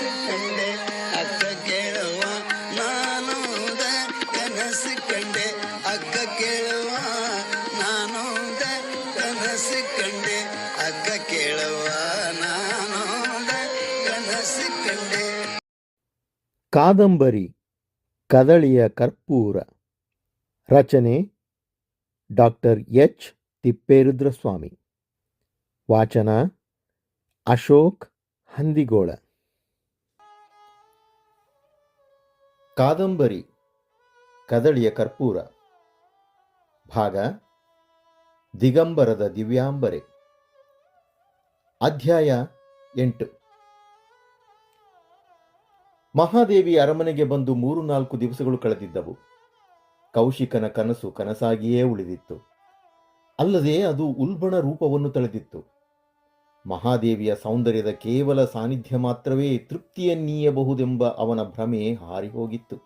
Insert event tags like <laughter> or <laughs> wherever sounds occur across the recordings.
ಕಂಡೆ ಅಕ್ಕ ಕೇಳುವ ನಾನೂದ ಕನಸು ಕಂಡೆ ಅಕ್ಕ ಕೇಳುವ ನಾನೂದ ಕನಸು ಕಂಡೆ ಅಕ್ಕ ಕೇಳುವ ನಾನೂದ ಕನಸು ಕಂಡೆ ಕಾದಂಬರಿ, ಕದಳಿಯ ಕರ್ಪೂರ. ರಚನೆ, ಡಾಕ್ಟರ್ ಎಚ್. ತಿಪ್ಪೇರುದ್ರಸ್ವಾಮಿ. ವಾಚನ, ಅಶೋಕ್ ಹಂದಿಗೋಳ. ಕಾದಂಬರಿ, ಕದಳಿಯ ಕರ್ಪೂರ. ಭಾಗ, ದಿಗಂಬರದ ದಿವ್ಯಾಂಬರೆ. ಅಧ್ಯಾಯ ಎಂಟು. ಮಹಾದೇವಿ ಅರಮನೆಗೆ ಬಂದು ಮೂರು ನಾಲ್ಕು ದಿವಸಗಳು ಕಳೆದಿದ್ದವು. ಕೌಶಿಕನ ಕನಸು ಕನಸಾಗಿಯೇ ಉಳಿದಿತ್ತು. ಅಲ್ಲದೆ ಅದು ಉಲ್ಬಣ ರೂಪವನ್ನು ತಳೆದಿತ್ತು. ಮಹಾದೇವಿಯ ಸೌಂದರ್ಯದ ಕೇವಲ ಸಾನ್ನಿಧ್ಯ ಮಾತ್ರವೇ ತೃಪ್ತಿಯನ್ನೀಯಬಹುದೆಂಬ ಅವನ ಭ್ರಮೆ ಹಾರಿಹೋಗಿತ್ತು.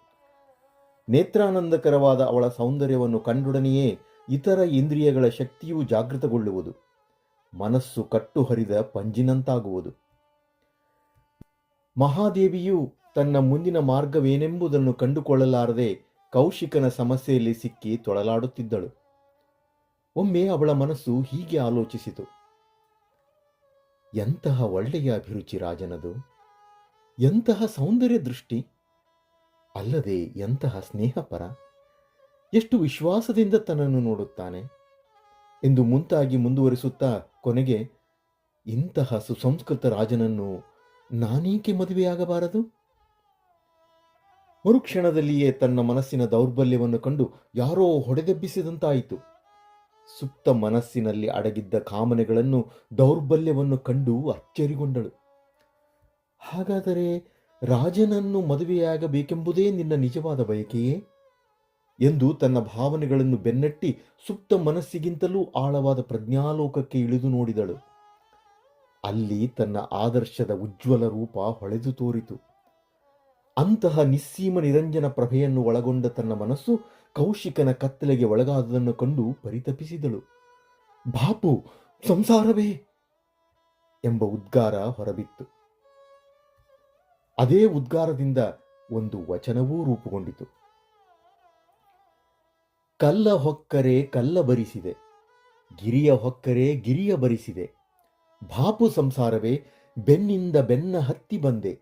ನೇತ್ರಾನಂದಕರವಾದ ಅವಳ ಸೌಂದರ್ಯವನ್ನು ಕಂಡೊಡನೆಯೇ ಇತರ ಇಂದ್ರಿಯಗಳ ಶಕ್ತಿಯೂ ಜಾಗೃತಗೊಳ್ಳುವುದು. ಮನಸ್ಸು ಕಟ್ಟು ಹರಿದ ಪಂಜಿನಂತಾಗುವುದು. ಮಹಾದೇವಿಯು ತನ್ನ ಮುಂದಿನ ಮಾರ್ಗವೇನೆಂಬುದನ್ನು ಕಂಡುಕೊಳ್ಳಲಾರದೆ ಕೌಶಿಕನ ಸಮಸ್ಯೆಯಲ್ಲಿ ಸಿಕ್ಕಿ ತೊಳಲಾಡುತ್ತಿದ್ದಳು. ಒಮ್ಮೆ ಅವಳ ಮನಸ್ಸು ಹೀಗೆ ಆಲೋಚಿಸಿತು. ಎಂತಹ ಒಳ್ಳೆಯ ಅಭಿರುಚಿ ರಾಜನದು? ಎಂತಹ ಸೌಂದರ್ಯ ದೃಷ್ಟಿ? ಅಲ್ಲದೆ ಎಂತಹ ಸ್ನೇಹಪರ? ಎಷ್ಟು ವಿಶ್ವಾಸದಿಂದ ತನ್ನನ್ನು ನೋಡುತ್ತಾನೆ? ಎಂದು ಮುಂತಾಗಿ ಮುಂದುವರಿಸುತ್ತಾ ಕೊನೆಗೆ, ಇಂತಹ ಸುಸಂಸ್ಕೃತ ರಾಜನನ್ನು ನಾನೇಕೆ ಮದುವೆಯಾಗಬಾರದು? ಮರುಕ್ಷಣದಲ್ಲಿಯೇ ತನ್ನ ಮನಸ್ಸಿನ ದೌರ್ಬಲ್ಯವನ್ನು ಕಂಡು ಯಾರೋ ಹೊಡೆದೆಬ್ಬಿಸಿದಂತಾಯಿತು. ಸುಪ್ತ ಮನಸ್ಸಿನಲ್ಲಿ ಅಡಗಿದ್ದ ಕಾಮನೆಗಳನ್ನು ದೌರ್ಬಲ್ಯವನ್ನು ಕಂಡು ಅಚ್ಚರಿಗೊಂಡಳು. ಹಾಗಾದರೆ ರಾಜನನ್ನು ಮದುವೆಯಾಗಬೇಕೆಂಬುದೇ ನಿನ್ನ ನಿಜವಾದ ಬಯಕೆಯೇ? ಎಂದು ತನ್ನ ಭಾವನೆಗಳನ್ನು ಬೆನ್ನಟ್ಟಿ ಸುಪ್ತ ಮನಸ್ಸಿಗಿಂತಲೂ ಆಳವಾದ ಪ್ರಜ್ಞಾಲೋಕಕ್ಕೆ ಇಳಿದು ನೋಡಿದಳು. ಅಲ್ಲಿ ತನ್ನ ಆದರ್ಶದ ಉಜ್ವಲ ರೂಪ ಹೊಳೆದು ತೋರಿತು. ಅಂತಹ ನಿಸ್ಸೀಮ ನಿರಂಜನ ಪ್ರಭೆಯನ್ನು ಒಳಗೊಂಡ ತನ್ನ ಮನಸ್ಸು ಕೌಶಿಕನ ಕತ್ತಲೆಗೆ ಒಳಗಾದದನ್ನು ಕಂಡು ಪರಿತಪಿಸಿದಳು. ಬಾಪು, ಸಂಸಾರವೇ? ಎಂಬ ಉದ್ಗಾರ ಹೊರಬಿತ್ತು. ಅದೇ ಉದ್ಗಾರದಿಂದ ಒಂದು ವಚನವೂ ರೂಪುಗೊಂಡಿತು. ಕಲ್ಲ ಹೊಕ್ಕರೆ ಕಲ್ಲ ಬರಿಸಿದೆ, ಗಿರಿಯ ಹೊಕ್ಕರೆ ಗಿರಿಯ ಬರಿಸಿದೆ, ಬಾಪು ಸಂಸಾರವೇ, ಬೆನ್ನಿಂದ ಬೆನ್ನ ಹತ್ತಿ ಬಂದೆ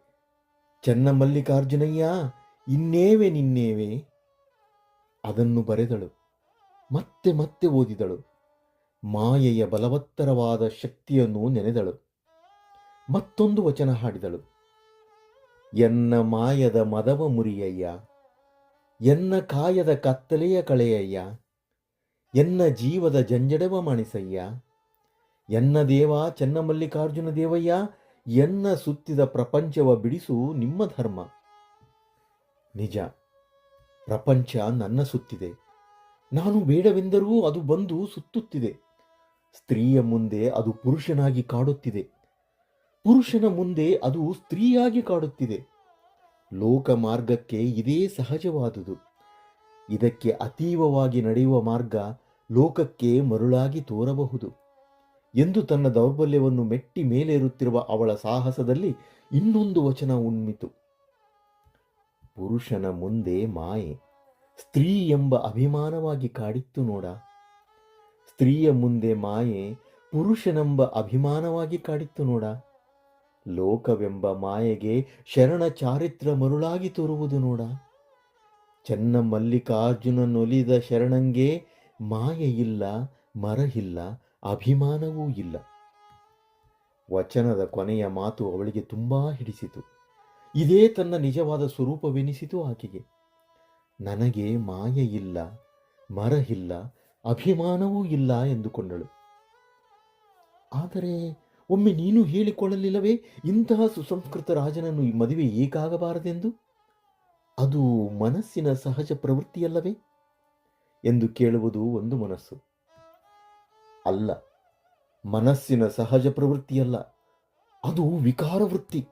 ಚೆನ್ನಮಲ್ಲಿಕಾರ್ಜುನಯ್ಯ ಇನ್ನೇವೆ ನಿನ್ನೇವೆ? ಅದನ್ನು ಬರೆದಳು. ಮತ್ತೆ ಮತ್ತೆ ಓದಿದಳು. ಮಾಯೆಯ ಬಲವತ್ತರವಾದ ಶಕ್ತಿಯನ್ನು ನೆನೆದಳು. ಮತ್ತೊಂದು ವಚನ ಹಾಡಿದಳು. ಎನ್ನ ಮಾಯದ ಮದವ ಮುರಿಯಯ್ಯ, ಎನ್ನ ಕಾಯದ ಕತ್ತಲೆಯ ಕಳೆಯಯ್ಯ, ಎನ್ನ ಜೀವದ ಜಂಜಡವ ಮಣಿಸಯ್ಯ, ಎನ್ನ ದೇವ ಚೆನ್ನಮಲ್ಲಿಕಾರ್ಜುನ ದೇವಯ್ಯ, ಎನ್ನ ಸುತ್ತಿದ ಪ್ರಪಂಚವ ಬಿಡಿಸು ನಿಮ್ಮ ಧರ್ಮ. ನಿಜ. ಪ್ರಪಂಚ ನನ್ನ ಸುತ್ತಿದೆ. ನಾನು ಬೇಡವೆಂದರೂ ಅದು ಬಂದು ಸುತ್ತುತ್ತಿದೆ. ಸ್ತ್ರೀಯ ಮುಂದೆ ಅದು ಪುರುಷನಾಗಿ ಕಾಡುತ್ತಿದೆ. ಪುರುಷನ ಮುಂದೆ ಅದು ಸ್ತ್ರೀಯಾಗಿ ಕಾಡುತ್ತಿದೆ. ಲೋಕ ಮಾರ್ಗಕ್ಕೆ ಇದೇ ಸಹಜವಾದುದು. ಇದಕ್ಕೆ ಅತೀವವಾಗಿ ನಡೆಯುವ ಮಾರ್ಗ ಲೋಕಕ್ಕೆ ಮರುಳಾಗಿ ತೋರಬಹುದು. ಎಂದು ತನ್ನ ದೌರ್ಬಲ್ಯವನ್ನು ಮೆಟ್ಟಿ ಮೇಲೇರುತ್ತಿರುವ ಅವಳ ಸಾಹಸದಲ್ಲಿ ಇನ್ನೊಂದು ವಚನ ಉಣ್ಮಿತು ಪುರುಷನ ಮುಂದೆ ಮಾಯೆ. ಸ್ತ್ರೀ ಎಂಬ ಅಭಿಮಾನವಾಗಿ ಕಾಡಿತ್ತು ನೋಡ. ಸ್ತ್ರೀಯ ಮುಂದೆ ಮಾಯೆ ಪುರುಷನೆಂಬ ಅಭಿಮಾನವಾಗಿ ಕಾಡಿತ್ತು ನೋಡ. ಲೋಕವೆಂಬ ಮಾಯೆಗೆ ಶರಣ ಚಾರಿತ್ರ ಮರುಳಾಗಿ ತೋರುವುದು ನೋಡ. ಚೆನ್ನ ಮಲ್ಲಿಕಾರ್ಜುನನೊಲಿದ ಶರಣಂಗೆ ಮಾಯೆ ಇಲ್ಲ, ಮರಹಿಲ್ಲ, ಅಭಿಮಾನವೂ ಇಲ್ಲ. ವಚನದ ಕೊನೆಯ ಮಾತು ಅವಳಿಗೆ ತುಂಬಾ ಹಿಡಿಸಿತು. ಇದೇ ತನ್ನ ನಿಜವಾದ ಸ್ವರೂಪವೆನಿಸಿತು ಆಕೆಗೆ. ನನಗೆ ಮಾಯ ಇಲ್ಲ, ಮರಹಿಲ್ಲ, ಅಭಿಮಾನವೂ ಇಲ್ಲ ಎಂದುಕೊಂಡಳು. ಆದರೆ ಒಮ್ಮೆ ನೀನು ಹೇಳಿಕೊಳ್ಳಲಿಲ್ಲವೇ ಇಂತಹ ಸುಸಂಸ್ಕೃತ ರಾಜನನ್ನು ಈ ಮದುವೆ ಏಕಾಗಬಾರದೆಂದು ಅದು ಮನಸ್ಸಿನ ಸಹಜ ಪ್ರವೃತ್ತಿಯಲ್ಲವೇ? ಎಂದು ಕೇಳುವುದು ಒಂದು ಮನಸ್ಸು. ಅಲ್ಲ, ಮನಸ್ಸಿನ ಸಹಜ ಪ್ರವೃತ್ತಿಯಲ್ಲ, ಅದು ವಿಕಾರ ವೃತ್ತಿ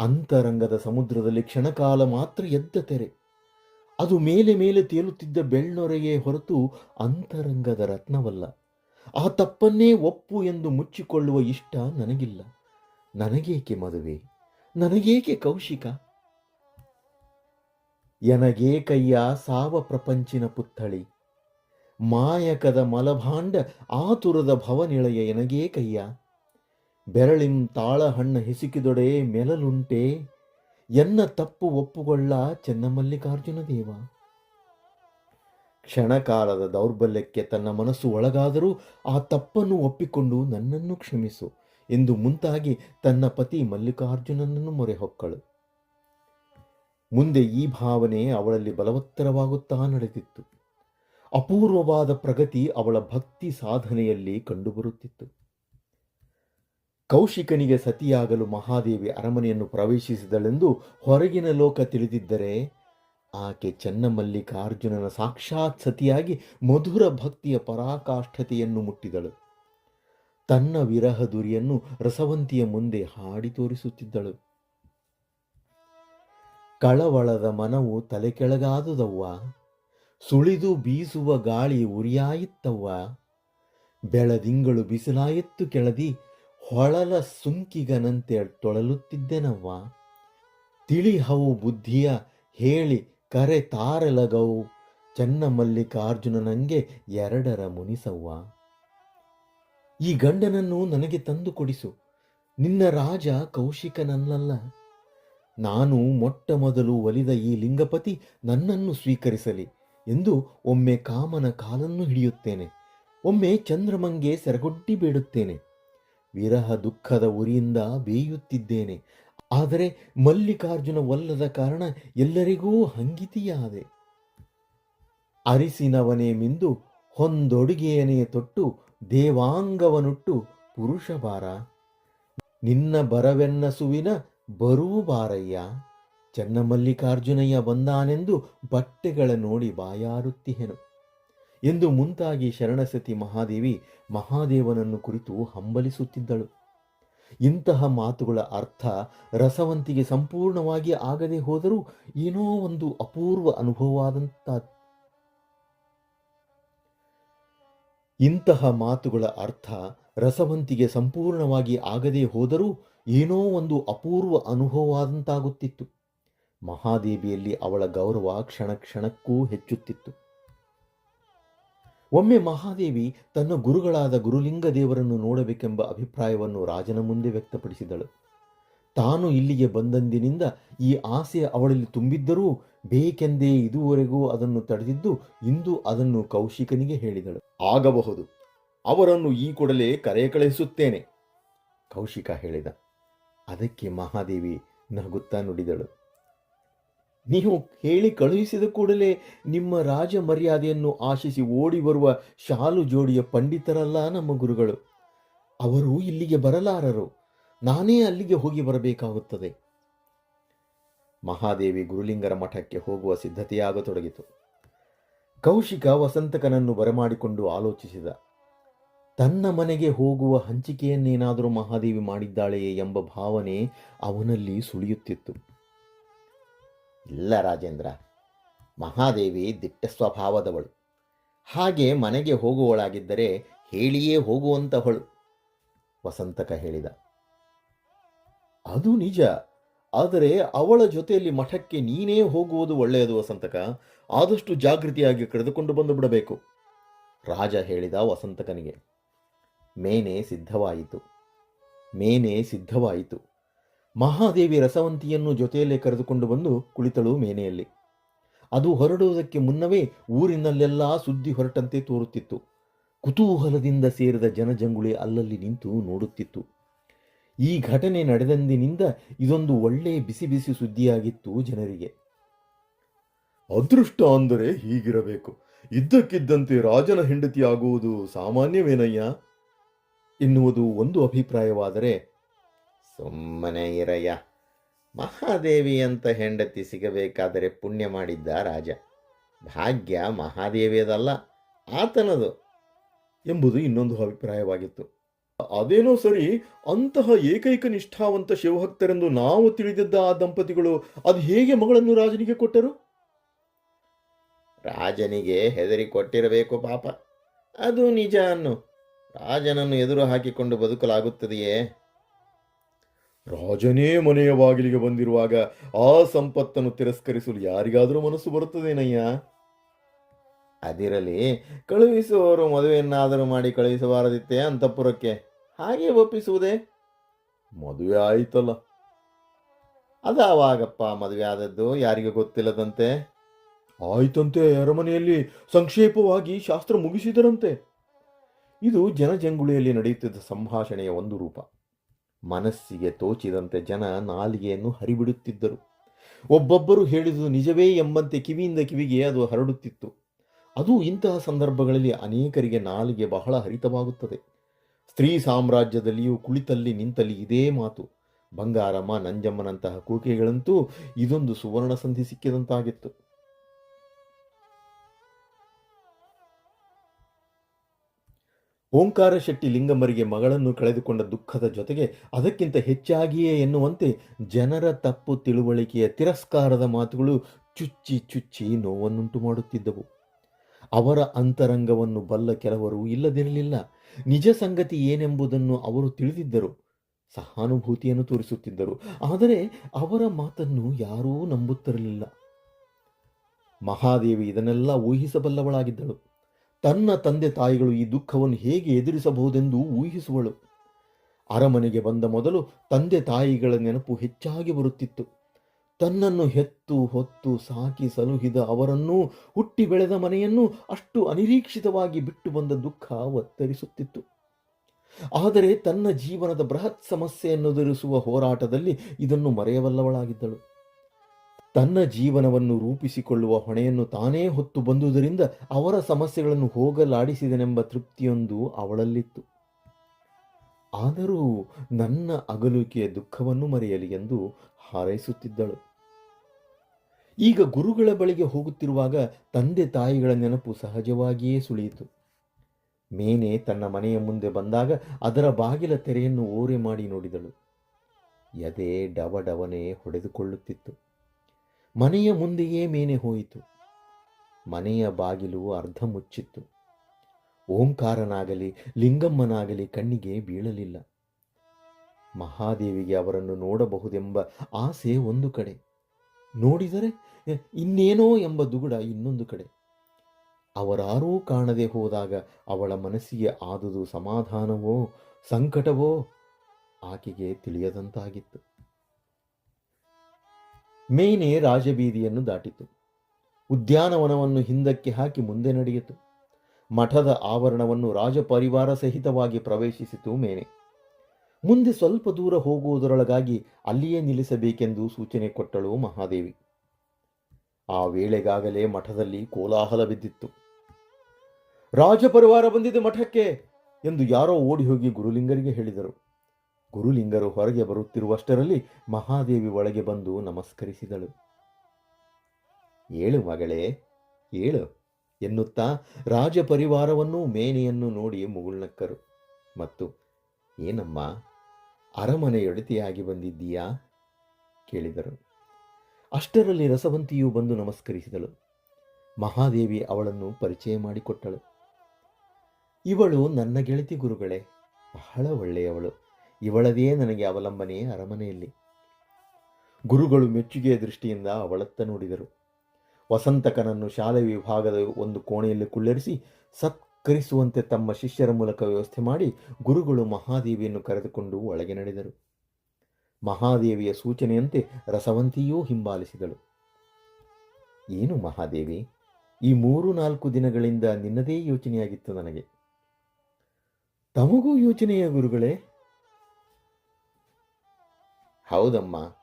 ಅಂತರಂಗದ ಸಮುದ್ರದಲ್ಲಿ ಕ್ಷಣಕಾಲ ಮಾತ್ರ ಎದ್ದ ತೆರೆ. ಅದು ಮೇಲೆ ಮೇಲೆ ತೇಲುತ್ತಿದ್ದ ಬೆಳ್ಳೊರೆಯೇ ಹೊರತು ಅಂತರಂಗದ ರತ್ನವಲ್ಲ. ಆ ತಪ್ಪನ್ನೇ ಒಪ್ಪು ಎಂದು ಮುಚ್ಚಿಕೊಳ್ಳುವ ಇಷ್ಟ ನನಗಿಲ್ಲ. ನನಗೇಕೆ ಮದುವೆ? ನನಗೇಕೆ ಕೌಶಿಕ? ಎನಗೇ ಕೈಯ ಸಾವ ಪ್ರಪಂಚಿನ ಪುತ್ಥಳಿ. ಮಾಯಕದ ಮಲಭಾಂಡ ಆತುರದ ಭವನಿಳೆಯ ಎನಗೇ ಕೈಯ? ಬೆರಳಿಂ ತಾಳಹಣ್ಣ ಹಿಸುಕಿದೊಡೆ ಮೆಲಲುಂಟೆ, ಎನ್ನ ತಪ್ಪು ಒಪ್ಪುಗೊಳ್ಳ ಚೆನ್ನಮಲ್ಲಿಕಾರ್ಜುನ ದೇವ. ಕ್ಷಣಕಾಲದ ದೌರ್ಬಲ್ಯಕ್ಕೆ ತನ್ನ ಮನಸ್ಸು ಒಳಗಾದರೂ ಆ ತಪ್ಪನ್ನು ಒಪ್ಪಿಕೊಂಡು ನನ್ನನ್ನು ಕ್ಷಮಿಸು. ಎಂದು ಮುಂತಾಗಿ ತನ್ನ ಪತಿ ಮಲ್ಲಿಕಾರ್ಜುನನನ್ನು ಮೊರೆ ಹೊಕ್ಕಳು ಮುಂದೆ ಈ ಭಾವನೆ ಅವಳಲ್ಲಿ ಬಲವತ್ತರವಾಗುತ್ತಾ ನಡೆದಿತ್ತು. ಅಪೂರ್ವವಾದ ಪ್ರಗತಿ ಅವಳ ಭಕ್ತಿ ಸಾಧನೆಯಲ್ಲಿ ಕಂಡುಬರುತ್ತಿತ್ತು. ಕೌಶಿಕನಿಗೆ ಸತಿಯಾಗಲು ಮಹಾದೇವಿ ಅರಮನೆಯನ್ನು ಪ್ರವೇಶಿಸಿದಳೆಂದು ಹೊರಗಿನ ಲೋಕ ತಿಳಿದಿದ್ದರೆ ಆಕೆ ಚೆನ್ನಮಲ್ಲಿಕಾರ್ಜುನನ ಸಾಕ್ಷಾತ್ ಸತಿಯಾಗಿ ಮಧುರ ಭಕ್ತಿಯ ಪರಾಕಾಷ್ಠತೆಯನ್ನು ಮುಟ್ಟಿದಳು. ತನ್ನ ವಿರಹ ದುರಿಯನ್ನು ರಸವಂತಿಯ ಮುಂದೆ ಹಾಡಿ ತೋರಿಸುತ್ತಿದ್ದಳು. ಕಳವಳದ ಮನವು ತಲೆ ಕೆಳಗಾದುದವ್ವ, ಸುಳಿದು ಬೀಸುವ ಗಾಳಿ ಉರಿಯಾಯಿತ್ತವ್ವ, ಬೆಳದಿಂಗಳು ಬಿಸಿಲಾಯಿತ್ತು ಕೆಳದಿ ಹೊಳಲ ಸುಂಕಿಗನಂತೆ ತೊಳಲುತ್ತಿದ್ದೆನವ್ವ. ತಿಳಿಹವು ಬುದ್ಧಿಯ ಹೇಳಿ ಕರೆ ತಾರಲಗವು ಚೆನ್ನಮಲ್ಲಿಕಾರ್ಜುನನಂಗೆ ಎರಡರ ಮುನಿಸವ್ವ. ಈ ಗಂಡನನ್ನು ನನಗೆ ತಂದು ಕೊಡಿಸು. ನಿನ್ನ ರಾಜ ಕೌಶಿಕನಲ್ಲ ನಾನು ಮೊಟ್ಟ ಮೊದಲು ಒಲಿದ ಈ ಲಿಂಗಪತಿ ನನ್ನನ್ನು ಸ್ವೀಕರಿಸಲಿ ಎಂದು ಒಮ್ಮೆ ಕಾಮನ ಕಾಲನ್ನು ಹಿಡಿಯುತ್ತೇನೆ. ಒಮ್ಮೆ ಚಂದ್ರಮಂಗೆ ಸೆರಗೊಡ್ಡಿ ಬೇಡುತ್ತೇನೆ. ವಿರಹ ದುಃಖದ ಉರಿಯಿಂದ ಬೇಯುತ್ತಿದ್ದೇನೆ. ಆದರೆ ಮಲ್ಲಿಕಾರ್ಜುನ ಒಲ್ಲದ ಕಾರಣ ಎಲ್ಲರಿಗೂ ಹಂಗಿತಿಯಾದೆ. ಅರಿಸಿನವನೇ ಮಿಂದು ಹೊಂದೊಡುಗೆಯನೇ ತೊಟ್ಟು ದೇವಾಂಗವನುಟ್ಟು ಪುರುಷ ಬಾರ. ನಿನ್ನ ಬರವೆನ್ನಸುವಿನ ಬರೂ ಬಾರಯ್ಯ. ಚೆನ್ನಮಲ್ಲಿಕಾರ್ಜುನಯ್ಯ ಬಂದಾನೆಂದು ಬಟ್ಟೆಗಳ ನೋಡಿ ಬಾಯಾರುತ್ತಿಹೆನು. ಎಂದು ಮುಂತಾಗಿ ಶರಣಸತಿ ಮಹಾದೇವಿ ಮಹಾದೇವನನ್ನು ಕುರಿತು ಹಂಬಲಿಸುತ್ತಿದ್ದಳು. ಇಂತಹ ಮಾತುಗಳ ಅರ್ಥ ರಸವಂತಿಗೆ ಸಂಪೂರ್ಣವಾಗಿ ಆಗದೆ ಹೋದರೂ ಏನೋ ಒಂದು ಅಪೂರ್ವ ಅನುಭವವಾದಂತ ಇಂತಹ ಮಾತುಗಳ ಅರ್ಥ ರಸವಂತಿಗೆ ಸಂಪೂರ್ಣವಾಗಿ ಆಗದೆ ಹೋದರೂ ಏನೋ ಒಂದು ಅಪೂರ್ವ ಅನುಭವವಾದಂತಾಗುತ್ತಿತ್ತು. ಮಹಾದೇವಿಯಲ್ಲಿ ಅವಳ ಗೌರವ ಕ್ಷಣ ಕ್ಷಣಕ್ಕೂ ಹೆಚ್ಚುತ್ತಿತ್ತು. ಒಮ್ಮೆ ಮಹಾದೇವಿ ತನ್ನ ಗುರುಗಳಾದ ಗುರುಲಿಂಗ ದೇವರನ್ನು ನೋಡಬೇಕೆಂಬ ಅಭಿಪ್ರಾಯವನ್ನು ರಾಜನ ಮುಂದೆ ವ್ಯಕ್ತಪಡಿಸಿದಳು. ತಾನು ಇಲ್ಲಿಗೆ ಬಂದಂದಿನಿಂದ ಈ ಆಸೆ ಅವಳಲ್ಲಿ ತುಂಬಿದ್ದರೂ ಬೇಕೆಂದೇ ಇದುವರೆಗೂ ಅದನ್ನು ತಡೆದಿದ್ದು ಇಂದು ಅದನ್ನು ಕೌಶಿಕನಿಗೆ ಹೇಳಿದಳು. ಆಗಬಹುದು. ಅವರನ್ನು ಈ ಕೂಡಲೇ ಕರೆ ಕಳುಹಿಸುತ್ತೇನೆ ಕೌಶಿಕ ಹೇಳಿದ. ಅದಕ್ಕೆ ಮಹಾದೇವಿ ನಗುತ್ತಾ ನುಡಿದಳು. ನೀವು ಹೇಳಿ ಕಳುಹಿಸಿದ ಕೂಡಲೇ ನಿಮ್ಮ ರಾಜ ಮರ್ಯಾದೆಯನ್ನು ಆಶಿಸಿ ಓಡಿ ಬರುವ ಶಾಲು ಜೋಡಿಯ ಪಂಡಿತರಲ್ಲ ನಮ್ಮ ಗುರುಗಳು. ಅವರು ಇಲ್ಲಿಗೆ ಬರಲಾರರು. ನಾನೇ ಅಲ್ಲಿಗೆ ಹೋಗಿ ಬರಬೇಕಾಗುತ್ತದೆ. ಮಹಾದೇವಿ ಗುರುಲಿಂಗರ ಮಠಕ್ಕೆ ಹೋಗುವ ಸಿದ್ಧತೆಯಾಗತೊಡಗಿತು ಕೌಶಿಕ ವಸಂತಕನನ್ನು ಬರಮಾಡಿಕೊಂಡು ಆಲೋಚಿಸಿದ. ತನ್ನ ಮನೆಗೆ ಹೋಗುವ ಹಂಚಿಕೆಯನ್ನೇನಾದರೂ ಮಹಾದೇವಿ ಮಾಡಿದ್ದಾಳೆಯೇ ಎಂಬ ಭಾವನೆ ಅವನಲ್ಲಿ ಸುಳಿಯುತ್ತಿತ್ತು. ಇಲ್ಲ ರಾಜೇಂದ್ರ. ಮಹಾದೇವಿ ದಿಟ್ಟ ಸ್ವಭಾವದವಳು ಹಾಗೆ ಮನೆಗೆ ಹೋಗುವಳಾಗಿದ್ದರೆ ಹೇಳಿಯೇ ಹೋಗುವಂತಹಳು ವಸಂತಕ ಹೇಳಿದ. ಅದು ನಿಜ, ಆದರೆ ಅವಳ ಜೊತೆಯಲ್ಲಿ ಮಠಕ್ಕೆ ನೀನೇ ಹೋಗುವುದು ಒಳ್ಳೆಯದು, ವಸಂತಕ. ಆದಷ್ಟು ಜಾಗೃತಿಯಾಗಿ ಕರೆದುಕೊಂಡು ಬಂದು ಬಿಡಬೇಕು, ರಾಜ ಹೇಳಿದ ವಸಂತಕನಿಗೆ. ಮೇನೆ ಸಿದ್ಧವಾಯಿತು ಮೇನೆ ಸಿದ್ಧವಾಯಿತು. ಮಹಾದೇವಿ ರಸವಂತಿಯನ್ನು ಜೊತೆಯಲ್ಲೇ ಕರೆದುಕೊಂಡು ಬಂದು ಕುಳಿತಳು ಮೇನೆಯಲ್ಲಿ. ಅದು ಹೊರಡುವುದಕ್ಕೆ ಮುನ್ನವೇ ಊರಿನಲ್ಲೆಲ್ಲ ಸುದ್ದಿ ಹೊರಟಂತೆ ತೋರುತ್ತಿತ್ತು. ಕುತೂಹಲದಿಂದ ಸೇರಿದ ಜನಜಂಗುಳಿ ಅಲ್ಲಲ್ಲಿ ನಿಂತು ನೋಡುತ್ತಿತ್ತು. ಈ ಘಟನೆ ನಡೆದಂದಿನಿಂದ ಇದೊಂದು ಒಳ್ಳೆ ಬಿಸಿ ಬಿಸಿ ಸುದ್ದಿಯಾಗಿತ್ತು ಜನರಿಗೆ. ಅದೃಷ್ಟ ಅಂದರೆ ಹೀಗಿರಬೇಕು. ಇದ್ದಕ್ಕಿದ್ದಂತೆ ರಾಜನ ಹೆಂಡತಿಯಾಗುವುದು ಸಾಮಾನ್ಯವೇನಯ್ಯ? ಎನ್ನುವುದು ಒಂದು ಅಭಿಪ್ರಾಯವಾದರೆ ಸುಮ್ಮನೆ ಇರಯ್ಯ. ಮಹಾದೇವಿ ಅಂತ ಹೆಂಡತಿ ಸಿಗಬೇಕಾದರೆ ಪುಣ್ಯ ಮಾಡಿದ್ದ ರಾಜ. ಭಾಗ್ಯ ಮಹಾದೇವಿಯದಲ್ಲ, ಆತನದು ಎಂಬುದು ಇನ್ನೊಂದು ಅಭಿಪ್ರಾಯವಾಗಿತ್ತು. ಅದೇನೋ ಸರಿ, ಅಂತಹ ಏಕೈಕ ನಿಷ್ಠಾವಂತ ಶಿವಭಕ್ತರೆಂದು ನಾವು ತಿಳಿದಿದ್ದ ಆ ದಂಪತಿಗಳು ಅದು ಹೇಗೆ ಮಗಳನ್ನು ರಾಜನಿಗೆ ಕೊಟ್ಟರು? ರಾಜನಿಗೆ ಹೆದರಿ ಕೊಟ್ಟಿರಬೇಕು ಪಾಪ. ಅದು ನಿಜ ಅನ್ನು. ರಾಜನನ್ನು ಎದುರು ಹಾಕಿಕೊಂಡು ಬದುಕಲಾಗುತ್ತದೆಯೇ? ರಾಜನೇ ಮನೆಯ ಬಾಗಿಲಿಗೆ ಬಂದಿರುವಾಗ ಆ ಸಂಪತ್ತನ್ನು ತಿರಸ್ಕರಿಸಲು ಯಾರಿಗಾದರೂ ಮನಸ್ಸು ಬರುತ್ತದೇನಯ್ಯ? ಅದಿರಲಿ, ಕಳುಹಿಸುವವರು ಮದುವೆಯನ್ನಾದರೂ ಮಾಡಿ ಕಳುಹಿಸಬಾರದಿತ್ತೆ ಅಂತಃಪುರಕ್ಕೆ. ಹಾಗೆ ಒಪ್ಪಿಸುವುದೇ? ಮದುವೆ ಆಯಿತಲ್ಲ. ಅದಾವಾಗಪ್ಪ, ಮದುವೆ ಆದದ್ದು ಯಾರಿಗೂ ಗೊತ್ತಿಲ್ಲದಂತೆ. ಆಯ್ತಂತೆ, ಅರಮನೆಯಲ್ಲಿ ಸಂಕ್ಷೇಪವಾಗಿ ಶಾಸ್ತ್ರ ಮುಗಿಸಿದರಂತೆ. ಇದು ಜನಜಂಗುಳಿಯಲ್ಲಿ ನಡೆಯುತ್ತಿದ್ದ ಸಂಭಾಷಣೆಯ ಒಂದು ರೂಪ. ಮನಸ್ಸಿಗೆ ತೋಚಿದಂತೆ ಜನ ನಾಲಿಗೆಯನ್ನು ಹರಿಬಿಡುತ್ತಿದ್ದರು. ಒಬ್ಬೊಬ್ಬರು ಹೇಳಿದುದು ನಿಜವೇ ಎಂಬಂತೆ ಕಿವಿಯಿಂದ ಕಿವಿಗೆ ಅದು ಹರಡುತ್ತಿತ್ತು. ಅದು ಇಂತಹ ಸಂದರ್ಭಗಳಲ್ಲಿ ಅನೇಕರಿಗೆ ನಾಲಿಗೆ ಬಹಳ ಹರಿತವಾಗುತ್ತದೆ. ಸ್ತ್ರೀ ಸಾಮ್ರಾಜ್ಯದಲ್ಲಿಯೂ ಕುಳಿತಲ್ಲಿ ನಿಂತಲ್ಲಿ ಇದೇ ಮಾತು. ಬಂಗಾರಮ್ಮ, ನಂಜಮ್ಮನಂತಹ ಕೂಕೆಗಳಂತೂ ಇದೊಂದು ಸುವರ್ಣ ಸಂಧಿ ಸಿಕ್ಕಿದಂತಾಗಿತ್ತು. ಓಂಕಾರ ಶೆಟ್ಟಿ ಲಿಂಗಮ್ಮರಿಗೆ ಮಗಳನ್ನು ಕಳೆದುಕೊಂಡ ದುಃಖದ ಜೊತೆಗೆ ಅದಕ್ಕಿಂತ ಹೆಚ್ಚಾಗಿಯೇ ಎನ್ನುವಂತೆ ಜನರ ತಪ್ಪು ತಿಳುವಳಿಕೆಯ ತಿರಸ್ಕಾರದ ಮಾತುಗಳು ಚುಚ್ಚಿ ಚುಚ್ಚಿ ನೋವನ್ನುಂಟು ಮಾಡುತ್ತಿದ್ದವು. ಅವರ ಅಂತರಂಗವನ್ನು ಬಲ್ಲ ಕೆಲವರು ಇಲ್ಲದಿರಲಿಲ್ಲ. ನಿಜ ಸಂಗತಿ ಏನೆಂಬುದನ್ನು ಅವರು ತಿಳಿದಿದ್ದರು. ಸಹಾನುಭೂತಿಯನ್ನು ತೋರಿಸುತ್ತಿದ್ದರು. ಆದರೆ ಅವರ ಮಾತನ್ನು ಯಾರೂ ನಂಬುತ್ತಿರಲಿಲ್ಲ. ಮಹಾದೇವಿ ಇದನ್ನೆಲ್ಲ ಊಹಿಸಬಲ್ಲವಳಾಗಿದ್ದಳು. ತನ್ನ ತಂದೆ ತಾಯಿಗಳು ಈ ದುಃಖವನ್ನು ಹೇಗೆ ಎದುರಿಸಬಹುದೆಂದು ಊಹಿಸುವಳು. ಅರಮನೆಗೆ ಬಂದ ಮೊದಲು ತಂದೆ ತಾಯಿಗಳ ನೆನಪು ಹೆಚ್ಚಾಗಿ ಬರುತ್ತಿತ್ತು. ತನ್ನನ್ನು ಹೆತ್ತು ಹೊತ್ತು ಸಾಕಿ ಸಲುಹಿದ ಅವರನ್ನೂ ಹುಟ್ಟಿ ಬೆಳೆದ ಮನೆಯನ್ನು ಅಷ್ಟು ಅನಿರೀಕ್ಷಿತವಾಗಿ ಬಿಟ್ಟು ಬಂದ ದುಃಖ ಒತ್ತರಿಸುತ್ತಿತ್ತು. ಆದರೆ ತನ್ನ ಜೀವನದ ಬೃಹತ್ ಸಮಸ್ಯೆಯನ್ನು ಎದುರಿಸುವ ಹೋರಾಟದಲ್ಲಿ ಇದನ್ನು ಮರೆಯಬಲ್ಲವಳಾಗಿದ್ದಳು ತನ್ನ ಜೀವನವನ್ನು ರೂಪಿಸಿಕೊಳ್ಳುವ ಹೊಣೆಯನ್ನು ತಾನೇ ಹೊತ್ತು ಬಂದುದರಿಂದ ಅವರ ಸಮಸ್ಯೆಗಳನ್ನು ಹೋಗಲಾಡಿಸಿದನೆಂಬ ತೃಪ್ತಿಯೊಂದು ಅವಳಲ್ಲಿತ್ತು. ಆದರೂ ನನ್ನ ಅಗಲುಕೆಯ ದುಃಖವನ್ನು ಮರೆಯಲಿ ಎಂದು ಹಾರೈಸುತ್ತಿದ್ದಳು. ಈಗ ಗುರುಗಳ ಬಳಿಗೆ ಹೋಗುತ್ತಿರುವಾಗ ತಂದೆ ತಾಯಿಗಳ ನೆನಪು ಸಹಜವಾಗಿಯೇ ಸುಳಿಯಿತು. ಮೇನೆ ತನ್ನ ಮನೆಯ ಮುಂದೆ ಬಂದಾಗ ಅದರ ಬಾಗಿಲ ತೆರೆಯನ್ನು ಓರೆ ಮಾಡಿ ನೋಡಿದಳು. ಎದೆ ಡವಡವನೆ ಹೊಡೆದುಕೊಳ್ಳುತ್ತಿತ್ತು. ಮನೆಯ ಮುಂದೆಯೇ ಮೇನೆ ಹೋಯಿತು. ಮನೆಯ ಬಾಗಿಲು ಅರ್ಧ ಮುಚ್ಚಿತ್ತು. ಓಂಕಾರನಾಗಲಿ, ಲಿಂಗಮ್ಮನಾಗಲಿ ಕಣ್ಣಿಗೆ ಬೀಳಲಿಲ್ಲ. ಮಹಾದೇವಿಗೆ ಅವರನ್ನು ನೋಡಬಹುದೆಂಬ ಆಸೆ ಒಂದು ಕಡೆ. ನೋಡಿದರೆ ಇನ್ನೇನೋ ಎಂಬ ದುಗುಡ ಇನ್ನೊಂದು ಕಡೆ. ಅವರಾರೂ ಕಾಣದೆ ಹೋದಾಗ ಅವಳ ಮನಸ್ಸಿಗೆ ಆದುದು ಸಮಾಧಾನವೋ, ಸಂಕಟವೋ, ಆಕೆಗೆ ತಿಳಿಯದಂತಾಗಿತ್ತು. ಮೇನೆ ರಾಜಬೀದಿಯನ್ನು ದಾಟಿತು. ಉದ್ಯಾನವನವನ್ನು ಹಿಂದಕ್ಕೆ ಹಾಕಿ ಮುಂದೆ ನಡೆಯಿತು. ಮಠದ ಆವರಣವನ್ನು ರಾಜಪರಿವಾರ ಸಹಿತವಾಗಿ ಪ್ರವೇಶಿಸಿತು ಮೇನೆ ಮುಂದೆ ಸ್ವಲ್ಪ ದೂರ ಹೋಗುವುದರೊಳಗಾಗಿ ಅಲ್ಲಿಯೇ ನಿಲ್ಲಿಸಬೇಕೆಂದು ಸೂಚನೆ ಕೊಟ್ಟಳು ಮಹಾದೇವಿ. ಆ ವೇಳೆಗಾಗಲೇ ಮಠದಲ್ಲಿ ಕೋಲಾಹಲ ಬಿದ್ದಿತ್ತು. ರಾಜಪರಿವಾರ ಬಂದಿದೆ ಮಠಕ್ಕೆ ಎಂದು ಯಾರೋ ಓಡಿ ಹೋಗಿ ಗುರುಲಿಂಗರಿಗೆ ಹೇಳಿದರು. ಗುರುಲಿಂಗರು ಹೊರಗೆ ಬರುತ್ತಿರುವಷ್ಟರಲ್ಲಿ ಮಹಾದೇವಿ ಒಳಗೆ ಬಂದು ನಮಸ್ಕರಿಸಿದಳು. ಏಳು ಮಗಳೇ, ಏಳು ಎನ್ನುತ್ತಾ ರಾಜಪರಿವಾರವನ್ನೂ ಮೇನೆಯನ್ನು ನೋಡಿ ಮುಗುಳ್ನಕ್ಕರು. ಮತ್ತು ಏನಮ್ಮ, ಅರಮನೆಯೊಡತಿಯಾಗಿ ಬಂದಿದ್ದೀಯಾ? ಕೇಳಿದರು. ಅಷ್ಟರಲ್ಲಿ ರಸವಂತಿಯು ಬಂದು ನಮಸ್ಕರಿಸಿದಳು. ಮಹಾದೇವಿ ಅವಳನ್ನು ಪರಿಚಯ ಮಾಡಿಕೊಟ್ಟಳು. ಇವಳು ನನ್ನ ಗೆಳತಿ ಗುರುಗಳೇ, ಬಹಳ ಒಳ್ಳೆಯವಳು. ಇವಳದೇ ನನಗೆ ಅವಲಂಬನೆ ಅರಮನೆಯಲ್ಲಿ. ಗುರುಗಳು ಮೆಚ್ಚುಗೆಯ ದೃಷ್ಟಿಯಿಂದ ಅವಳತ್ತ ನೋಡಿದರು. ವಸಂತಕನನ್ನು ಶಾಲೆ ವಿಭಾಗದ ಒಂದು ಕೋಣೆಯಲ್ಲಿ ಕುಳ್ಳರಿಸಿ ಸತ್ಕರಿಸುವಂತೆ ತಮ್ಮ ಶಿಷ್ಯರ ಮೂಲಕ ವ್ಯವಸ್ಥೆ ಮಾಡಿ ಗುರುಗಳು ಮಹಾದೇವಿಯನ್ನು ಕರೆದುಕೊಂಡು ಒಳಗೆ ನಡೆದರು. ಮಹಾದೇವಿಯ ಸೂಚನೆಯಂತೆ ರಸವಂತಿಯೂ ಹಿಂಬಾಲಿಸಿದಳು. ಏನು ಮಹಾದೇವಿ, ಈ ಮೂರು ನಾಲ್ಕು ದಿನಗಳಿಂದ ನಿನ್ನದೇ ಯೋಚನೆಯಾಗಿತ್ತು ನನಗೆ. ತಮಗೂ ಯೋಚನೆಯ ಗುರುಗಳೇ ಹೌದಮ್ಮ.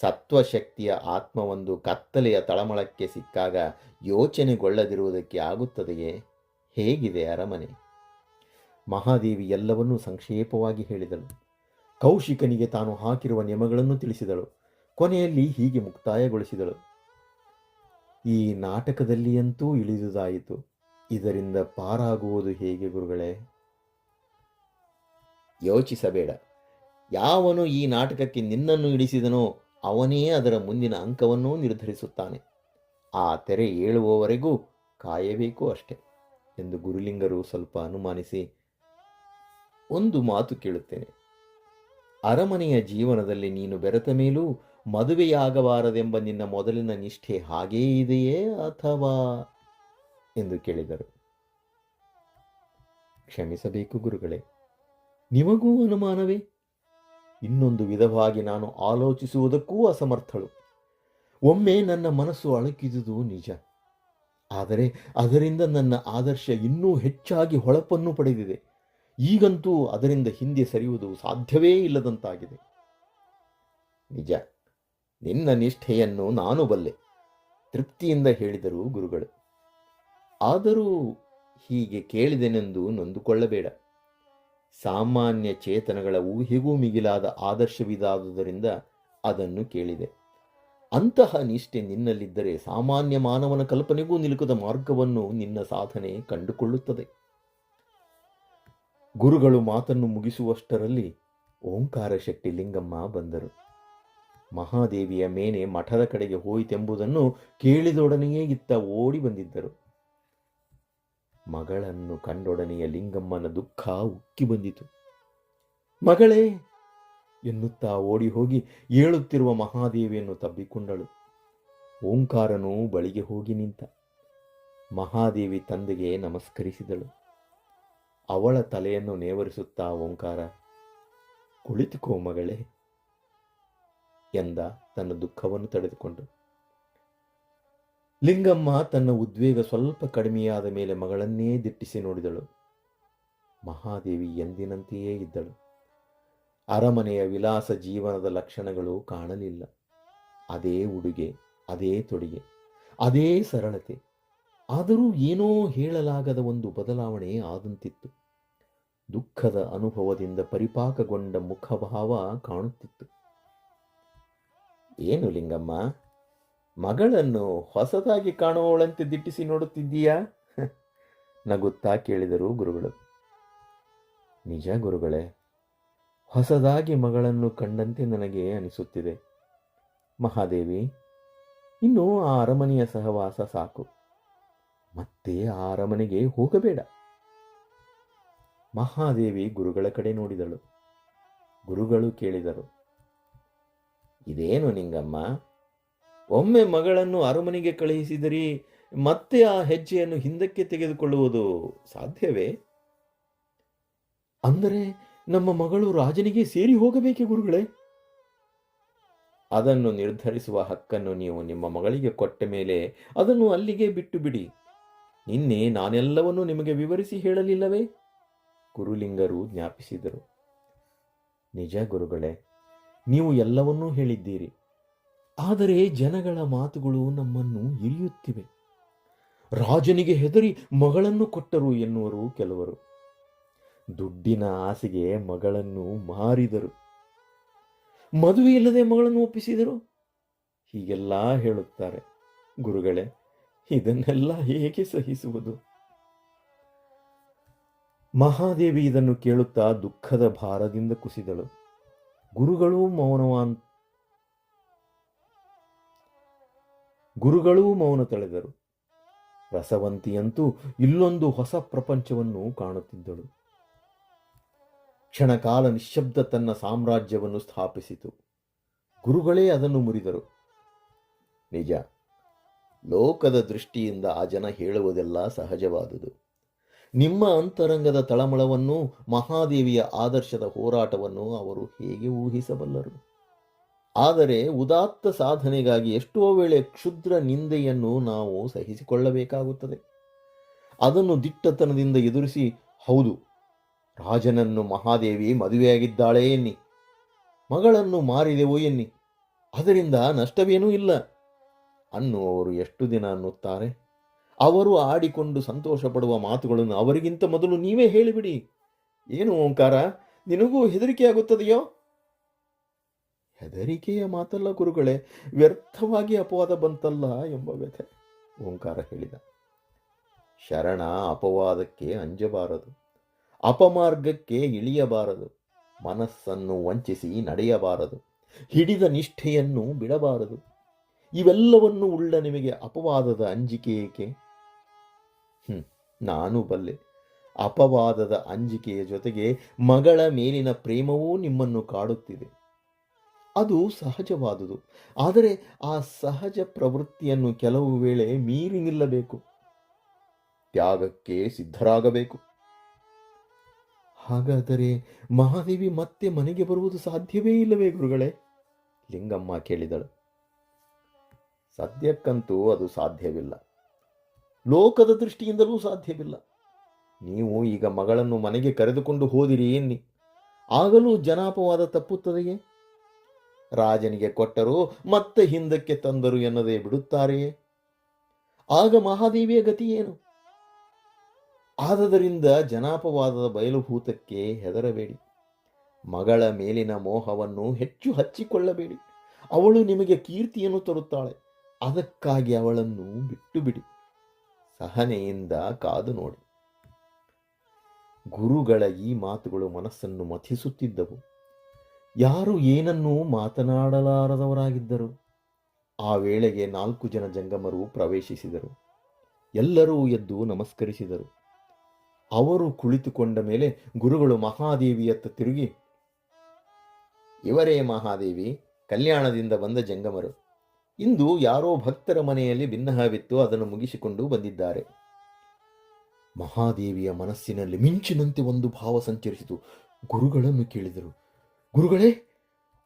ಸತ್ವಶಕ್ತಿಯ ಆತ್ಮವೊಂದು ಕತ್ತಲೆಯ ತಳಮಳಕ್ಕೆ ಸಿಕ್ಕಾಗ ಯೋಚನೆಗೊಳ್ಳದಿರುವುದಕ್ಕೆ ಆಗುತ್ತದೆಯೇ? ಹೇಗಿದೆ ಅರಮನೆ? ಮಹಾದೇವಿ ಎಲ್ಲವನ್ನೂ ಸಂಕ್ಷೇಪವಾಗಿ ಹೇಳಿದಳು. ಕೌಶಿಕನಿಗೆ ತಾನು ಹಾಕಿರುವ ನಿಯಮಗಳನ್ನು ತಿಳಿಸಿದಳು. ಕೊನೆಯಲ್ಲಿ ಹೀಗೆ ಮುಕ್ತಾಯಗೊಳಿಸಿದಳು. ಈ ನಾಟಕದಲ್ಲಿಯಂತೂ ಇಳಿದುದಾಯಿತು. ಇದರಿಂದ ಪಾರಾಗುವುದು ಹೇಗೆ ಗುರುಗಳೇ? ಯೋಚಿಸಬೇಡ. ಯಾವನು ಈ ನಾಟಕಕ್ಕೆ ನಿನ್ನನ್ನು ಇಳಿಸಿದನೋ ಅವನೇ ಅದರ ಮುಂದಿನ ಅಂಕವನ್ನೂ ನಿರ್ಧರಿಸುತ್ತಾನೆ. ಆ ತೆರೆ ಏಳುವವರೆಗೂ ಕಾಯಬೇಕು ಅಷ್ಟೆ ಎಂದು ಗುರುಲಿಂಗರು ಸ್ವಲ್ಪ ಅನುಮಾನಿಸಿ ಒಂದು ಮಾತು ಕೇಳುತ್ತೇನೆ. ಅರಮನೆಯ ಜೀವನದಲ್ಲಿ ನೀನು ಬೆರೆತ ಮೇಲೂ ಮದುವೆಯಾಗಬಾರದೆಂಬ ನಿನ್ನ ಮೊದಲಿನ ನಿಷ್ಠೆ ಹಾಗೇ ಇದೆಯೇ ಅಥವಾ? ಎಂದು ಕೇಳಿದರು. ಕ್ಷಮಿಸಬೇಕು ಗುರುಗಳೇ, ನಿಮಗೂ ಅನುಮಾನವೇ? ಇನ್ನೊಂದು ವಿಧವಾಗಿ ನಾನು ಆಲೋಚಿಸುವುದಕ್ಕೂ ಅಸಮರ್ಥಳು. ಒಮ್ಮೆ ನನ್ನ ಮನಸ್ಸು ಅಳುಕಿದುದು ನಿಜ. ಆದರೆ ಅದರಿಂದ ನನ್ನ ಆದರ್ಶ ಇನ್ನೂ ಹೆಚ್ಚಾಗಿ ಹೊಳಪನ್ನು ಪಡೆದಿದೆ. ಈಗಂತೂ ಅದರಿಂದ ಹಿಂದೆ ಸರಿಯುವುದು ಸಾಧ್ಯವೇ ಇಲ್ಲದಂತಾಗಿದೆ. ನಿಜ, ನಿನ್ನ ನಿಷ್ಠೆಯನ್ನು ನಾನು ಬಲ್ಲೆ, ತೃಪ್ತಿಯಿಂದ ಹೇಳಿದರು ಗುರುಗಳು. ಆದರೂ ಹೀಗೆ ಕೇಳಿದೆನೆಂದು ನೊಂದುಕೊಳ್ಳಬೇಡ. ಸಾಮಾನ್ಯ ಚೇತನಗಳ ಊಹೆಗೂ ಮಿಗಿಲಾದ ಆದರ್ಶವಿದಾದುದರಿಂದ ಅದನ್ನು ಕೇಳಿದೆ. ಅಂತಹ ನಿಷ್ಠೆ ನಿನ್ನಲ್ಲಿದ್ದರೆ ಸಾಮಾನ್ಯ ಮಾನವನ ಕಲ್ಪನೆಗೂ ನಿಲುಕದ ಮಾರ್ಗವನ್ನು ನಿನ್ನ ಸಾಧನೆ ಕಂಡುಕೊಳ್ಳುತ್ತದೆ. ಗುರುಗಳು ಮಾತನ್ನು ಮುಗಿಸುವಷ್ಟರಲ್ಲಿ ಓಂಕಾರ ಶೆಟ್ಟಿ ಲಿಂಗಮ್ಮ ಬಂದರು. ಮಹಾದೇವಿಯ ಮೇನೆ ಮಠದ ಕಡೆಗೆ ಹೋಯಿತೆಂಬುದನ್ನು ಕೇಳಿದೊಡನೆಯೇ ಇತ್ತ ಓಡಿ ಬಂದಿದ್ದರು. ಮಗಳನ್ನು ಕಂಡೊಡನೆಯ ಲಿಂಗಮ್ಮನ ದುಃಖ ಉಕ್ಕಿ ಬಂದಿತು. ಮಗಳೇ, ಎನ್ನುತ್ತಾ ಓಡಿ ಹೋಗಿ ಏಳುತ್ತಿರುವ ಮಹಾದೇವಿಯನ್ನು ತಬ್ಬಿಕೊಂಡಳು. ಓಂಕಾರನು ಬಳಿಗೆ ಹೋಗಿ ನಿಂತ. ಮಹಾದೇವಿ ತಂದೆಗೆ ನಮಸ್ಕರಿಸಿದಳು. ಅವಳ ತಲೆಯನ್ನು ನೇವರಿಸುತ್ತಾ ಓಂಕಾರ, ಕುಳಿತುಕೋ ಮಗಳೇ, ಎಂದ ತನ್ನ ದುಃಖವನ್ನು ತಡೆದುಕೊಂಡು. ಲಿಂಗಮ್ಮ ತನ್ನ ಉದ್ವೇಗ ಸ್ವಲ್ಪ ಕಡಿಮೆಯಾದ ಮೇಲೆ ಮಗಳನ್ನೇ ದಿಟ್ಟಿಸಿ ನೋಡಿದಳು. ಮಹಾದೇವಿ ಎಂದಿನಂತೆಯೇ ಇದ್ದಳು. ಅರಮನೆಯ ವಿಲಾಸ ಜೀವನದ ಲಕ್ಷಣಗಳು ಕಾಣಲಿಲ್ಲ. ಅದೇ ಉಡುಗೆ, ಅದೇ ತೊಡಿಗೆ, ಅದೇ ಸರಳತೆ. ಆದರೂ ಏನೋ ಹೇಳಲಾಗದ ಒಂದು ಬದಲಾವಣೆ ಆದಂತಿತ್ತು. ದುಃಖದ ಅನುಭವದಿಂದ ಪರಿಪಾಕಗೊಂಡ ಮುಖಭಾವ ಕಾಣುತ್ತಿತ್ತು. ಏನು ಲಿಂಗಮ್ಮ? ಮಗಳನ್ನು ಹೊಸದಾಗಿ ಕಾಣುವವಳಂತೆ ದಿಟ್ಟಿಸಿ ನೋಡುತ್ತಿದ್ದೀಯಾ? <laughs> ನಗುತ್ತಾ ಕೇಳಿದರು ಗುರುಗಳು. ನಿಜ ಗುರುಗಳೇ, ಹೊಸದಾಗಿ ಮಗಳನ್ನು ಕಂಡಂತೆ ನನಗೆ ಅನಿಸುತ್ತಿದೆ. ಮಹಾದೇವಿ, ಇನ್ನು ಆ ಅರಮನೆಯ ಸಹವಾಸ ಸಾಕು. ಮತ್ತೆ ಆ ಅರಮನೆಗೆ ಹೋಗಬೇಡ. ಮಹಾದೇವಿ ಗುರುಗಳ ಕಡೆ ನೋಡಿದಳು. ಗುರುಗಳು ಕೇಳಿದರು. ಇದೇನು ನಿಂಗಮ್ಮ? ಒಮ್ಮೆ ಮಗಳನ್ನು ಅರಮನೆಗೆ ಕಳುಹಿಸಿದರೆ ಮತ್ತೆ ಆ ಹೆಜ್ಜೆಯನ್ನು ಹಿಂದಕ್ಕೆ ತೆಗೆದುಕೊಳ್ಳುವುದು ಸಾಧ್ಯವೇ? ಅಂದರೆ ನಮ್ಮ ಮಗಳು ರಾಜನಿಗೆ ಸೇರಿ ಹೋಗಬೇಕೆ ಗುರುಗಳೇ? ಅದನ್ನು ನಿರ್ಧರಿಸುವ ಹಕ್ಕನ್ನು ನೀವು ನಿಮ್ಮ ಮಗಳಿಗೆ ಕೊಟ್ಟ ಮೇಲೆ ಅದನ್ನು ಅಲ್ಲಿಗೆ ಬಿಟ್ಟು ಬಿಡಿ ನಿನ್ನೆ ನಾನೆಲ್ಲವನ್ನೂ ನಿಮಗೆ ವಿವರಿಸಿ ಹೇಳಲಿಲ್ಲವೇ? ಗುರುಲಿಂಗರು ಜ್ಞಾಪಿಸಿದರು. ನಿಜ ಗುರುಗಳೇ, ನೀವು ಎಲ್ಲವನ್ನೂ ಹೇಳಿದ್ದೀರಿ. ಆದರೆ ಜನಗಳ ಮಾತುಗಳು ನಮ್ಮನ್ನು ಇರಿಯುತ್ತಿವೆ. ರಾಜನಿಗೆ ಹೆದರಿ ಮಗಳನ್ನು ಕೊಟ್ಟರು ಎನ್ನುವರು ಕೆಲವರು. ದುಡ್ಡಿನ ಆಸೆಗೆ ಮಗಳನ್ನು ಮಾರಿದರು. ಮದುವೆ ಇಲ್ಲದೆ ಮಗಳನ್ನು ಒಪ್ಪಿಸಿದರು. ಹೀಗೆಲ್ಲ ಹೇಳುತ್ತಾರೆ. ಗುರುಗಳೇ, ಇದನ್ನೆಲ್ಲ ಹೇಗೆ ಸಹಿಸುವುದು? ಮಹಾದೇವಿ ಇದನ್ನು ಕೇಳುತ್ತಾ ದುಃಖದ ಭಾರದಿಂದ ಕುಸಿದಳು. ಗುರುಗಳು ಮೌನವಾನ್ ಗುರುಗಳೂ ಮೌನ ತಳೆದರು. ರಸವಂತಿಯಂತೂ ಇಲ್ಲೊಂದು ಹೊಸ ಪ್ರಪಂಚವನ್ನು ಕಾಣುತ್ತಿದ್ದಳು. ಕ್ಷಣಕಾಲ ನಿಶ್ಶಬ್ದ ತನ್ನ ಸಾಮ್ರಾಜ್ಯವನ್ನು ಸ್ಥಾಪಿಸಿತು. ಗುರುಗಳೇ ಅದನ್ನು ಮುರಿದರು. ನಿಜ, ಲೋಕದ ದೃಷ್ಟಿಯಿಂದ ಆ ಜನ ಹೇಳುವುದೆಲ್ಲ ಸಹಜವಾದುದು. ನಿಮ್ಮ ಅಂತರಂಗದ ತಳಮಳವನ್ನು ಮಹಾದೇವಿಯ ಆದರ್ಶದ ಹೋರಾಟವನ್ನು ಅವರು ಹೇಗೆ ಊಹಿಸಬಲ್ಲರು? ಆದರೆ ಉದಾತ್ತ ಸಾಧನೆಗಾಗಿ ಎಷ್ಟೋ ವೇಳೆ ಕ್ಷುದ್ರ ನಿಂದೆಯನ್ನು ನಾವು ಸಹಿಸಿಕೊಳ್ಳಬೇಕಾಗುತ್ತದೆ. ಅದನ್ನು ದಿಟ್ಟತನದಿಂದ ಎದುರಿಸಿ, ಹೌದು, ರಾಜನನ್ನು ಮಹಾದೇವಿ ಮದುವೆಯಾಗಿದ್ದಾಳೆ ಎನ್ನಿ, ಮಗಳನ್ನು ಮಾರಿದೆವು ಎನ್ನಿ, ಅದರಿಂದ ನಷ್ಟವೇನೂ ಇಲ್ಲ ಅನ್ನುವರು ಎಷ್ಟು ದಿನ ಅನ್ನುತ್ತಾರೆ. ಅವರು ಆಡಿಕೊಂಡು ಸಂತೋಷ ಪಡುವ ಮಾತುಗಳನ್ನು ಅವರಿಗಿಂತ ಮೊದಲು ನೀವೇ ಹೇಳಿಬಿಡಿ. ಏನು ಓಂಕಾರ, ನಿನಗೂ ಹೆದರಿಕೆಯಾಗುತ್ತದೆಯೋ? ಹೆದರಿಕೆಯ ಮಾತಲ್ಲ ಗುರುಗಳೇ, ವ್ಯರ್ಥವಾಗಿ ಅಪವಾದ ಬಂತಲ್ಲ ಎಂಬ ವ್ಯಥೆ. ಓಂಕಾರ ಹೇಳಿದ. ಶರಣ ಅಪವಾದಕ್ಕೆ ಅಂಜಬಾರದು. ಅಪಮಾರ್ಗಕ್ಕೆ ಇಳಿಯಬಾರದು. ಮನಸ್ಸನ್ನು ವಂಚಿಸಿ ನಡೆಯಬಾರದು. ಹಿಡಿದ ನಿಷ್ಠೆಯನ್ನು ಬಿಡಬಾರದು. ಇವೆಲ್ಲವನ್ನು ಉಳ್ಳ ನಿಮಗೆ ಅಪವಾದದ ಅಂಜಿಕೆ ಏಕೆ? ಹ್ಞೂ ನಾನು ಬಲ್ಲೆ. ಅಪವಾದದ ಅಂಜಿಕೆಯ ಜೊತೆಗೆ ಮಗಳ ಮೇಲಿನ ಪ್ರೇಮವೂ ನಿಮ್ಮನ್ನು ಕಾಡುತ್ತಿದೆ. ಅದು ಸಹಜವಾದುದು. ಆದರೆ ಆ ಸಹಜ ಪ್ರವೃತ್ತಿಯನ್ನು ಕೆಲವು ವೇಳೆ ಮೀರಿ ನಿಲ್ಲಬೇಕು. ತ್ಯಾಗಕ್ಕೆ ಸಿದ್ಧರಾಗಬೇಕು. ಹಾಗಾದರೆ ಮಹಾದೇವಿ ಮತ್ತೆ ಮನೆಗೆ ಬರುವುದು ಸಾಧ್ಯವೇ ಇಲ್ಲವೇ ಗುರುಗಳೇ? ಲಿಂಗಮ್ಮ ಕೇಳಿದಳು. ಸದ್ಯಕ್ಕಂತೂ ಅದು ಸಾಧ್ಯವಿಲ್ಲ. ಲೋಕದ ದೃಷ್ಟಿಯಿಂದಲೂ ಸಾಧ್ಯವಿಲ್ಲ. ನೀವು ಈಗ ಮಗಳನ್ನು ಮನೆಗೆ ಕರೆದುಕೊಂಡು ಹೋದಿರಿ ಎನ್ನಿ. ಆಗಲೂ ಜನಾಪವಾದ ತಪ್ಪುತ್ತದೆಯೇ? ರಾಜನಿಗೆ ಕೊಟ್ಟರು, ಮತ್ತೆ ಹಿಂದಕ್ಕೆ ತಂದರು ಎನ್ನದೇ ಬಿಡುತ್ತಾರೆಯೇ ಆಗ ಮಹಾದೇವಿಯ ಗತಿ ಏನು? ಆದದರಿಂದ ಜನಾಪವಾದದ ಬಯಲುಭೂತಕ್ಕೆ ಹೆದರಬೇಡಿ. ಮಗಳ ಮೇಲಿನ ಮೋಹವನ್ನು ಹೆಚ್ಚು ಹಚ್ಚಿಕೊಳ್ಳಬೇಡಿ. ಅವಳು ನಿಮಗೆ ಕೀರ್ತಿಯನ್ನು ತರುತ್ತಾಳೆ. ಅದಕ್ಕಾಗಿ ಅವಳನ್ನು ಬಿಟ್ಟು ಬಿಡಿ ಸಹನೆಯಿಂದ ಕಾದು ನೋಡಿ. ಗುರುಗಳ ಈ ಮಾತುಗಳು ಮನಸ್ಸನ್ನು ಮಥಿಸುತ್ತಿದ್ದವು. ಯಾರು ಏನನ್ನೂ ಮಾತನಾಡಲಾರದವರಾಗಿದ್ದರು. ಆ ವೇಳೆಗೆ ನಾಲ್ಕು ಜನ ಜಂಗಮರು ಪ್ರವೇಶಿಸಿದರು. ಎಲ್ಲರೂ ಎದ್ದು ನಮಸ್ಕರಿಸಿದರು. ಅವರು ಕುಳಿತುಕೊಂಡ ಮೇಲೆ ಗುರುಗಳು ಮಹಾದೇವಿಯತ್ತ ತಿರುಗಿ, ಇವರೇ ಮಹಾದೇವಿ, ಕಲ್ಯಾಣದಿಂದ ಬಂದ ಜಂಗಮರು. ಇಂದು ಯಾರೋ ಭಕ್ತರ ಮನೆಯಲ್ಲಿ ಭಿನ್ನಹವಿತ್ತು ಅದನ್ನು ಮುಗಿಸಿಕೊಂಡು ಬಂದಿದ್ದಾರೆ. ಮಹಾದೇವಿಯ ಮನಸ್ಸಿನಲ್ಲಿ ಮಿಂಚಿನಂತೆ ಒಂದು ಭಾವ ಸಂಚರಿಸಿತು. ಗುರುಗಳನ್ನು ಕೇಳಿದರು. ಗುರುಗಳೇ,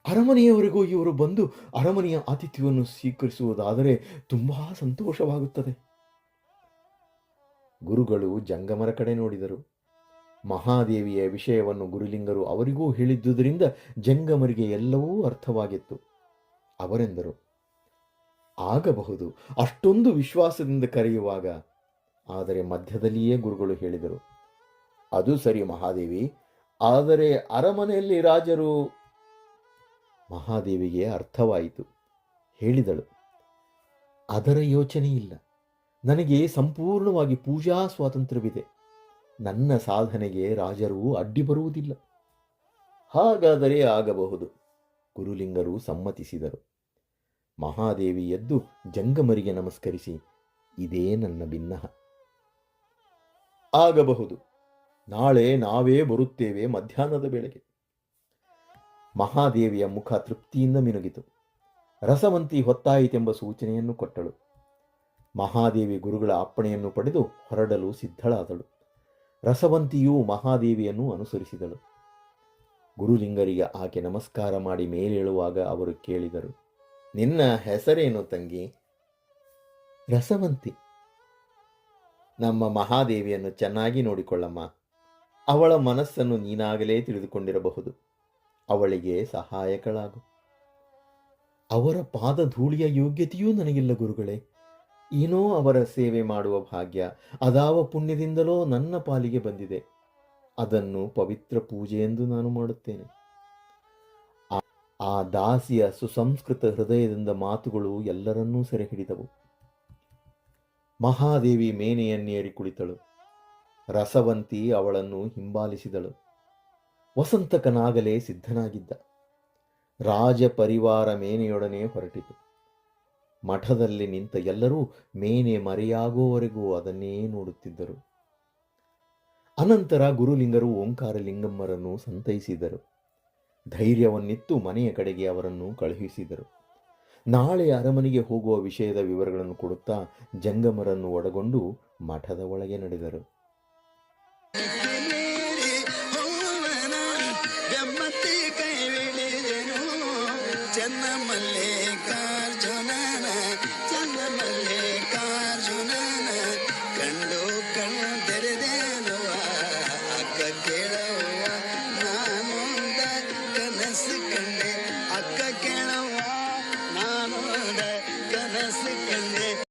ಅರಮನೆಯವರೆಗೂ ಇವರು ಬಂದು ಅರಮನೆಯ ಆತಿಥ್ಯವನ್ನು ಸ್ವೀಕರಿಸುವುದಾದರೆ ತುಂಬಾ ಸಂತೋಷವಾಗುತ್ತದೆ. ಗುರುಗಳು ಜಂಗಮರ ಕಡೆ ನೋಡಿದರು. ಮಹಾದೇವಿಯ ವಿಷಯವನ್ನು ಗುರುಲಿಂಗರು ಅವರಿಗೂ ಹೇಳಿದ್ದುದರಿಂದ ಜಂಗಮರಿಗೆ ಎಲ್ಲವೂ ಅರ್ಥವಾಗಿತ್ತು. ಅವರೆಂದರು, ಆಗಬಹುದು, ಅಷ್ಟೊಂದು ವಿಶ್ವಾಸದಿಂದ ಕರೆಯುವಾಗ. ಆದರೆ ಮಧ್ಯದಲ್ಲಿಯೇ ಗುರುಗಳು ಹೇಳಿದರು, ಅದು ಸರಿ ಮಹಾದೇವಿ ಆದರೆ ಅರಮನೆಯಲ್ಲಿ ರಾಜರು ಮಹಾದೇವಿಗೆ ಅರ್ಥವಾಯಿತು. ಹೇಳಿದಳು, ಅದರ ಯೋಚನೆ ಇಲ್ಲ ನನಗೆ ಸಂಪೂರ್ಣವಾಗಿ ಪೂಜಾ ಸ್ವಾತಂತ್ರ್ಯವಿದೆ. ನನ್ನ ಸಾಧನೆಗೆ ರಾಜರು ಅಡ್ಡಿ ಬರುವುದಿಲ್ಲ. ಹಾಗಾದರೆ ಆಗಬಹುದು, ಗುರುಲಿಂಗರು ಸಮ್ಮತಿಸಿದರು. ಮಹಾದೇವಿ ಎದ್ದು ಜಂಗಮರಿಗೆ ನಮಸ್ಕರಿಸಿ, ಇದೇ ನನ್ನ ಭಿನ್ನಹ ಆಗಬಹುದು. ನಾಳೆ ನಾವೇ ಬರುತ್ತೇವೆ ಮಧ್ಯಾಹ್ನದ ವೇಳೆಗೆ. ಮಹಾದೇವಿಯ ಮುಖ ತೃಪ್ತಿಯಿಂದ ಮಿನುಗಿತು. ರಸವಂತಿ ಹೊತ್ತಾಯಿತೆಂಬ ಸೂಚನೆಯನ್ನು ಕೊಟ್ಟಳು. ಮಹಾದೇವಿ ಗುರುಗಳ ಅಪ್ಪಣೆಯನ್ನು ಪಡೆದು ಹೊರಡಲು ಸಿದ್ಧಳಾದಳು. ರಸವಂತಿಯೂ ಮಹಾದೇವಿಯನ್ನು ಅನುಸರಿಸಿದಳು. ಗುರುಲಿಂಗರಿಗೆ ಆಕೆ ನಮಸ್ಕಾರ ಮಾಡಿ ಮೇಲೇಳುವಾಗ ಅವರು ಕೇಳಿದರು, ನಿನ್ನ ಹೆಸರೇನು ತಂಗಿ? ರಸವಂತಿ. ನಮ್ಮ ಮಹಾದೇವಿಯನ್ನು ಚೆನ್ನಾಗಿ ನೋಡಿಕೊಳ್ಳಮ್ಮ. ಅವಳ ಮನಸ್ಸನ್ನು ನೀನಾಗಲೇ ತಿಳಿದುಕೊಂಡಿರಬಹುದು. ಅವಳಿಗೆ ಸಹಾಯಕಳಾಗು. ಅವರ ಪಾದ ಧೂಳಿಯ ಯೋಗ್ಯತೆಯೂ ನನಗಿಲ್ಲ ಗುರುಗಳೇ. ಏನೋ ಅವರ ಸೇವೆ ಮಾಡುವ ಭಾಗ್ಯ ಅದಾವ ಪುಣ್ಯದಿಂದಲೋ ನನ್ನ ಪಾಲಿಗೆ ಬಂದಿದೆ. ಅದನ್ನು ಪವಿತ್ರ ಪೂಜೆ ಎಂದು ನಾನು ಮಾಡುತ್ತೇನೆ. ಆ- ದಾಸಿಯ ಸುಸಂಸ್ಕೃತ ಹೃದಯದಿಂದ ಮಾತುಗಳು ಎಲ್ಲರನ್ನೂ ಸೆರೆ ಹಿಡಿದವು ಮಹಾದೇವಿ ಮೇನೆಯನ್ನೇರಿ ಕುಳಿತಳು. ರಸವಂತಿ ಅವಳನ್ನು ಹಿಂಬಾಲಿಸಿದಳು. ವಸಂತಕನಾಗಲೇ ಸಿದ್ಧನಾಗಿದ್ದ. ರಾಜ ಪರಿವಾರ ಮೇನೆಯೊಡನೆ ಹೊರಟಿತು. ಮಠದಲ್ಲಿ ನಿಂತ ಎಲ್ಲರೂ ಮೇನೆ ಮರೆಯಾಗುವವರೆಗೂ ಅದನ್ನೇ ನೋಡುತ್ತಿದ್ದರು. ಅನಂತರ ಗುರುಲಿಂಗರು ಓಂಕಾರಲಿಂಗಮ್ಮರನ್ನು ಸಂತೈಸಿದರು. ಧೈರ್ಯವನ್ನಿತ್ತು ಮನೆಯ ಕಡೆಗೆ ಅವರನ್ನು ಕಳುಹಿಸಿದರು. ನಾಳೆ ಅರಮನೆಗೆ ಹೋಗುವ ವಿಷಯದ ವಿವರಗಳನ್ನು ಕೊಡುತ್ತಾ ಜಂಗಮರನ್ನು ಒಡಗೊಂಡು ಮಠದ ಒಳಗೆ ನಡೆದರು.